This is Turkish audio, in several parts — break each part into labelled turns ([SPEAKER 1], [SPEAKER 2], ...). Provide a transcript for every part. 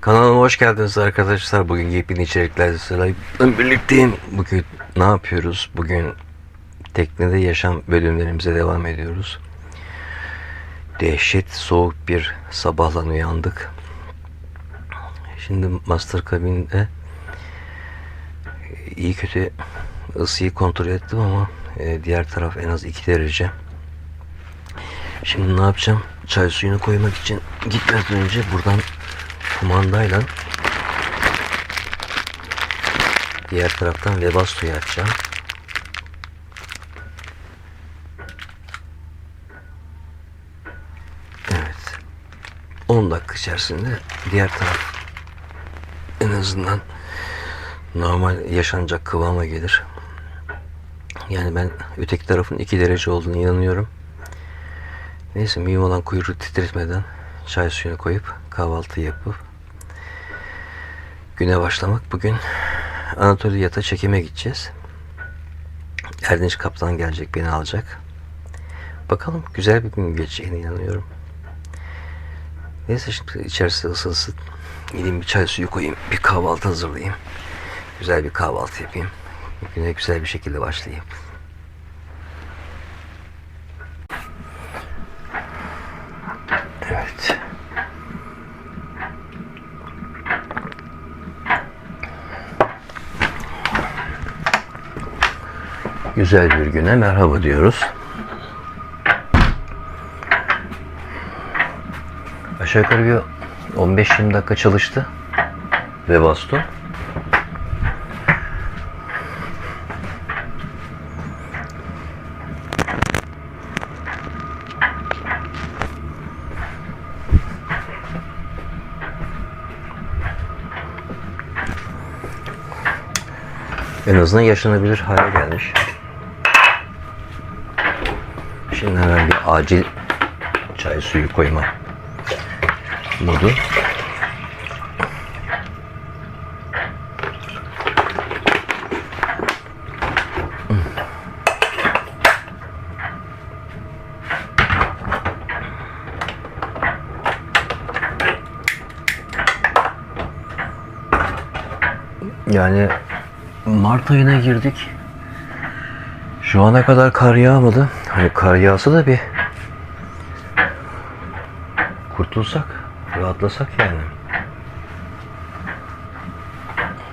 [SPEAKER 1] Kanalıma hoş geldiniz arkadaşlar. Bugün yepyeni içeriklerle birlikteyim. Bugün ne yapıyoruz? Bugün teknede yaşam bölümlerimize devam ediyoruz. Dehşet soğuk bir sabahla uyandık. Şimdi master kabinde iyi kötü ısıyı kontrol ettim ama e, diğer taraf en az 2 derece. Şimdi ne yapacağım? Çay suyunu koymak için gitmeden önce buradan kumandayla diğer taraftan Webasto'yu açacağım. Evet. 10 dakika içerisinde diğer taraf en azından normal yaşanacak kıvama gelir. Yani ben öteki tarafın 2 derece olduğunu inanıyorum. Neyse mühim olan kuyruğu titretmeden çay suyunu koyup kahvaltı yapıp güne başlamak. Bugün Anatolia'ta çekime gideceğiz. Erdinç Kaptan gelecek beni alacak. Bakalım güzel bir gün geçeceğine inanıyorum. Neyse şimdi içerisi ısınsın. Gideyim bir çay suyu koyayım. Bir kahvaltı hazırlayayım. Güzel bir kahvaltı yapayım. Güne güzel bir şekilde başlayayım. Güzel bir güne merhaba diyoruz. Aşağı yukarı bir 15-20 dakika çalıştı. Ve bastı. En azından yaşanabilir hale gelmiş. Şimdi hemen bir acil çay suyu koyma modu. Yani Mart ayına girdik. Şu ana kadar kar yağmadı. Hani kar yağsa da bir kurtulsak, rahatlasak yani.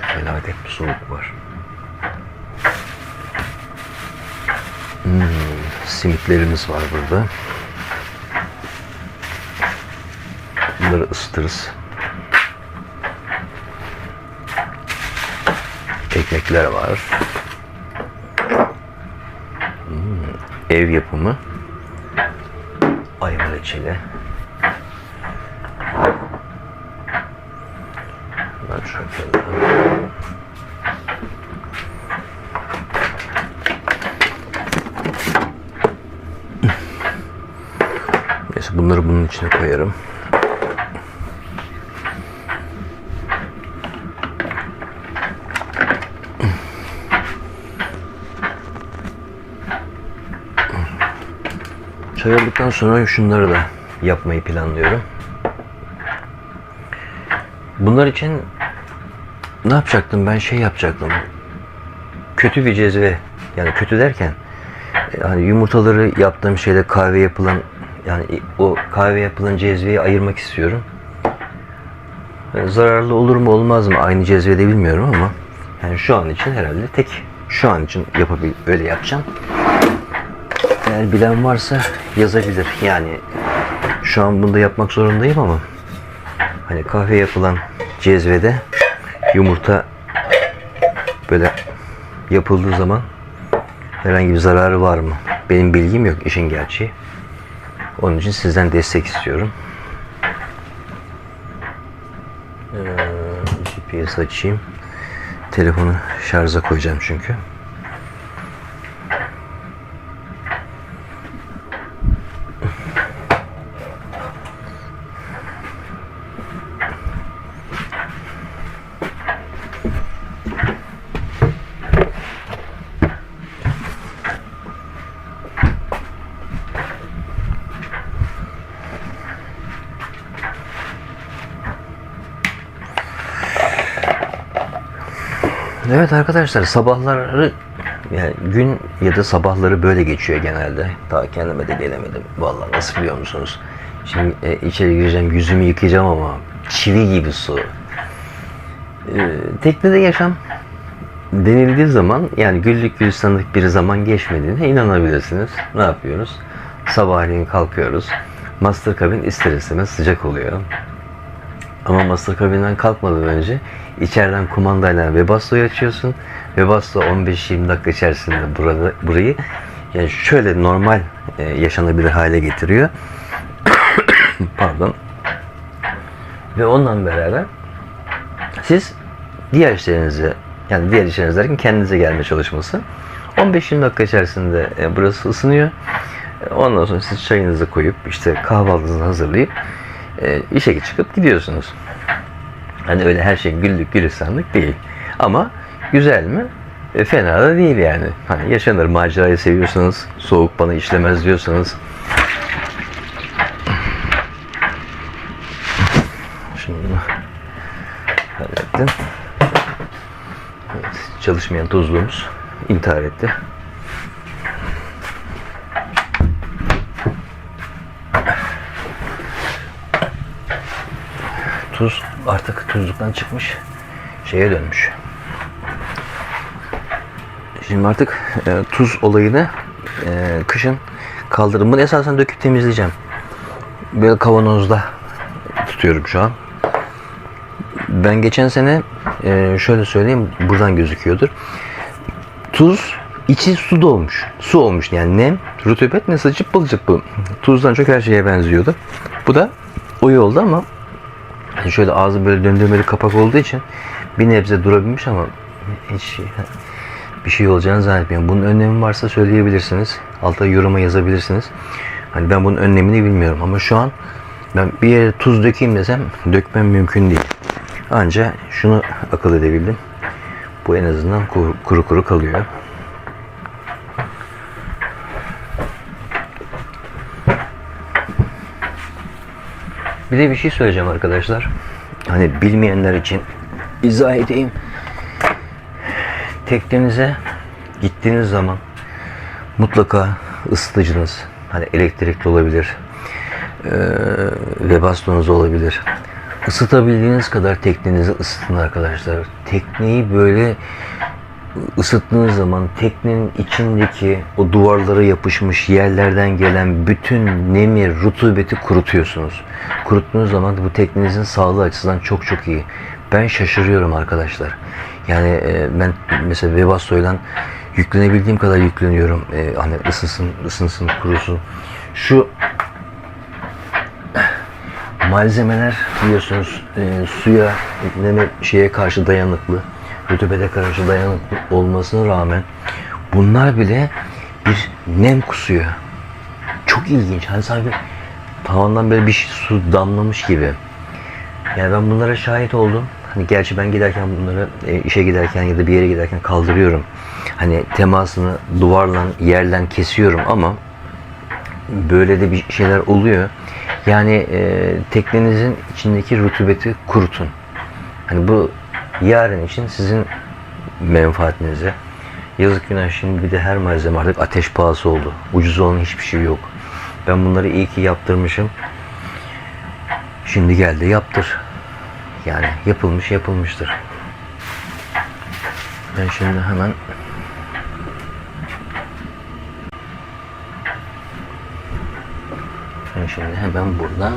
[SPEAKER 1] Felaket bir soğuk var. Hmm, simitlerimiz var burada. Bunları ısıtırız. Ekmekler var. Hmm, ev yapımı ayva reçeli. Ben şöyle Neyse bunları bunun içine koyarım. Çay olduktan sonra şunları da yapmayı planlıyorum. Bunlar için ne yapacaktım? Ben şey yapacaktım. Kötü bir cezve. Yani kötü derken e, hani yumurtaları yaptığım şeyde kahve yapılan yani o kahve yapılan cezveyi ayırmak istiyorum. Yani zararlı olur mu olmaz mı aynı cezvede bilmiyorum ama yani şu an için herhalde tek şu an için yapabil öyle yapacağım. Eğer bilen varsa yazabilir. Yani şu an bunu da yapmak zorundayım ama hani kahve yapılan cezvede yumurta böyle yapıldığı zaman herhangi bir zararı var mı? Benim bilgim yok işin gerçeği. Onun için sizden destek istiyorum. Ee, GPS açayım. Telefonu şarja koyacağım çünkü. Evet arkadaşlar sabahları yani gün ya da sabahları böyle geçiyor genelde. Daha kendime de gelemedim. Vallahi nasıl biliyor musunuz? Şimdi e, içeri gireceğim, yüzümü yıkayacağım ama çivi gibi su. E, teknede yaşam denildiği zaman yani güllük gülistanlık bir zaman geçmediğine inanabilirsiniz. Ne yapıyoruz? Sabahleyin kalkıyoruz. Master kabin ister istemez sıcak oluyor. Ama master kabinden kalkmadan önce içeriden kumandayla Webasto'yu açıyorsun. Webasto 15-20 dakika içerisinde burada, burayı yani şöyle normal e, yaşanabilir hale getiriyor. Pardon. Ve ondan beraber siz diğer işlerinize yani diğer işleriniz derken kendinize gelme çalışması 15-20 dakika içerisinde e, burası ısınıyor. Ondan sonra siz çayınızı koyup işte kahvaltınızı hazırlayıp e, işe çıkıp gidiyorsunuz. Hani öyle her şey güllük gülistanlık değil. Ama güzel mi? E, fena da değil yani. Hani yaşanır macerayı seviyorsanız, soğuk bana işlemez diyorsanız. Şimdi hallettim. Evet, çalışmayan tuzluğumuz intihar etti. Tuz artık tuzluktan çıkmış şeye dönmüş. Şimdi artık e, tuz olayını e, kışın kaldırdım. Bunu esasen döküp temizleyeceğim. Böyle kavanozda tutuyorum şu an. Ben geçen sene e, şöyle söyleyeyim buradan gözüküyordur. Tuz içi su dolmuş. Su olmuş yani nem, rutubet ne cıppıl cıppıl cıppıl. Tuzdan çok her şeye benziyordu. Bu da o yolda ama hani şöyle ağzı böyle döndürmeli kapak olduğu için bir nebze durabilmiş ama hiç bir şey olacağını zannetmiyorum. Bunun önlemi varsa söyleyebilirsiniz. Altta yoruma yazabilirsiniz. Hani ben bunun önlemini bilmiyorum ama şu an ben bir yere tuz dökeyim desem dökmem mümkün değil. Anca şunu akıl edebildim. Bu en azından kuru, kuru kalıyor. Bir de bir şey söyleyeceğim arkadaşlar. Hani bilmeyenler için izah edeyim. Teknenize gittiğiniz zaman mutlaka ısıtıcınız hani elektrikli olabilir ve bastonuz olabilir. Isıtabildiğiniz kadar teknenizi ısıtın arkadaşlar. Tekneyi böyle ısıttığınız zaman teknenin içindeki o duvarlara yapışmış yerlerden gelen bütün nemi, rutubeti kurutuyorsunuz. Kuruttuğunuz zaman bu teknenizin sağlığı açısından çok çok iyi. Ben şaşırıyorum arkadaşlar. Yani e, ben mesela Webasto'yla yüklenebildiğim kadar yükleniyorum. E, hani ısınsın, ısınsın, kurusun. Şu malzemeler biliyorsunuz e, suya, neme şeye karşı dayanıklı, rutubete karşı dayanıklı olmasına rağmen bunlar bile bir nem kusuyor. Çok ilginç. Hani sanki tavandan böyle bir şey, su damlamış gibi. Yani ben bunlara şahit oldum. Hani gerçi ben giderken bunları e, işe giderken ya da bir yere giderken kaldırıyorum. Hani temasını duvarla, yerden kesiyorum ama böyle de bir şeyler oluyor. Yani e, teknenizin içindeki rutubeti kurutun. Hani bu yarın için sizin menfaatinize. Yazık günah şimdi bir de her malzeme artık ateş pahası oldu. Ucuz olan hiçbir şey yok. Ben bunları iyi ki yaptırmışım. Şimdi geldi yaptır. Yani yapılmış yapılmıştır. Ben şimdi hemen Ben şimdi hemen buradan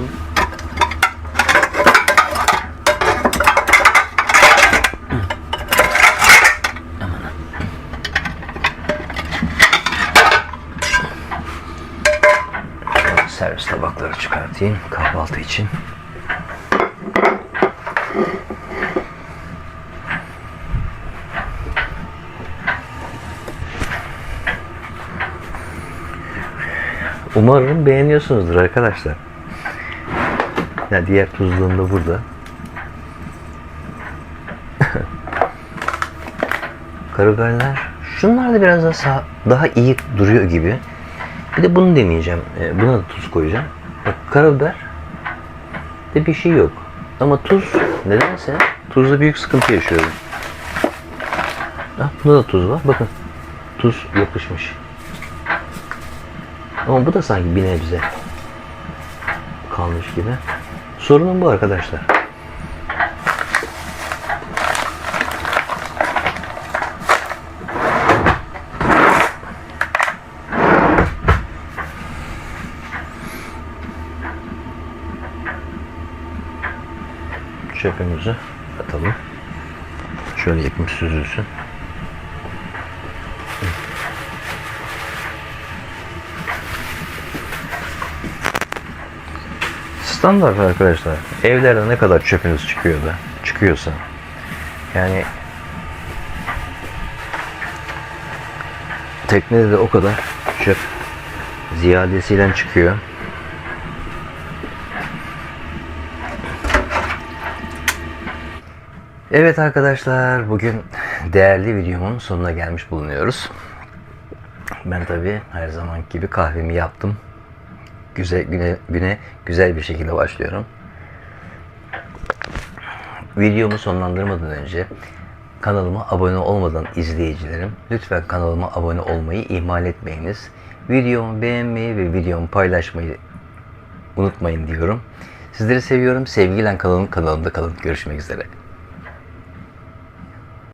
[SPEAKER 1] Servis tabakları çıkartayım kahvaltı için. Umarım beğeniyorsunuzdur arkadaşlar. Ya diğer tuzluğum da burada. Karabiberler. Şunlar da biraz daha daha iyi duruyor gibi. Bir de bunu deneyeceğim. Ee, buna da tuz koyacağım. Bak karabiber de bir şey yok. Ama tuz nedense tuzda büyük sıkıntı yaşıyorum. Ha, bunda da tuz var. Bakın. Tuz yapışmış. Ama bu da sanki bir nebze kalmış gibi. Sorunum bu arkadaşlar. Çöpümüzü atalım. Şöyle ipim süzülsün. Standart arkadaşlar. Evlerde ne kadar çöpünüz çıkıyor da çıkıyorsa yani teknede de o kadar çöp ziyadesiyle çıkıyor. Evet arkadaşlar bugün değerli videomun sonuna gelmiş bulunuyoruz. Ben tabii her zaman gibi kahvemi yaptım. Güzel güne, güne güzel bir şekilde başlıyorum. Videomu sonlandırmadan önce kanalıma abone olmadan izleyicilerim lütfen kanalıma abone olmayı ihmal etmeyiniz. Videomu beğenmeyi ve videomu paylaşmayı unutmayın diyorum. Sizleri seviyorum. Sevgiyle kalın kanalımda kalın. Görüşmek üzere.